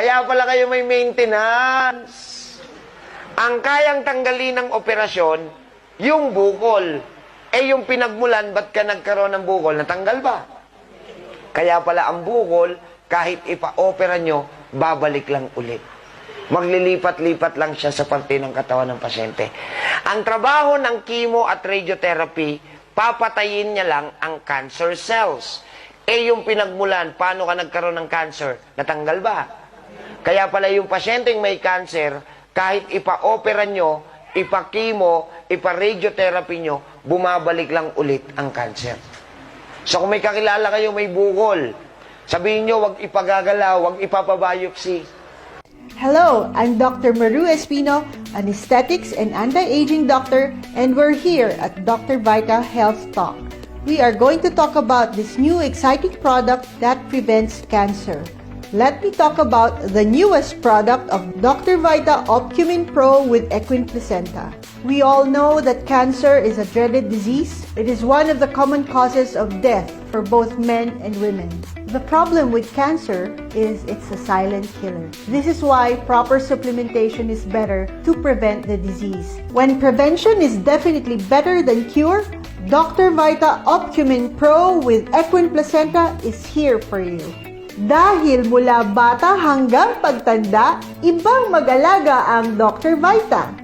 Kaya pala kayo may maintenance. Ang kayang tanggalin ng operasyon, yung bukol. Eh yung pinagmulan, ba't ka nagkaroon ng bukol? Natanggal ba? Kaya pala ang bukol, kahit ipa-opera nyo, babalik lang ulit. Maglilipat-lipat lang siya sa parte ng katawan ng pasyente. Ang trabaho ng chemo at radiotherapy, papatayin niya lang ang cancer cells. Eh yung pinagmulan, paano ka nagkaroon ng cancer? Natanggal ba? Kaya pala yung pasyenteng may cancer, kahit ipa-opera nyo, ipa-chemo, ipa-radiotherapy nyo, bumabalik lang ulit ang cancer. So kung may kakilala kayo may bukol, sabihin nyo, wag ipagagalaw, wag ipapabiopsy. Hello, I'm Dr. Maru Espino, an aesthetics and anti-aging doctor, and we're here at Dr. Vita Health Talk. We are going to talk about this new exciting product that prevents cancer. Let me talk about the newest product of Dr. Vita Opcumin Pro with Equine Placenta. We all know that cancer is a dreaded disease. It is one of the common causes of death for both men and women. The problem with cancer is it's a silent killer. This is why proper supplementation is better to prevent the disease. When prevention is definitely better than cure, Dr. Vita Opcumin Pro with Equine Placenta is here for you. Dahil mula bata hanggang pagtanda, ibang mag-alaga ang Dr. Vita.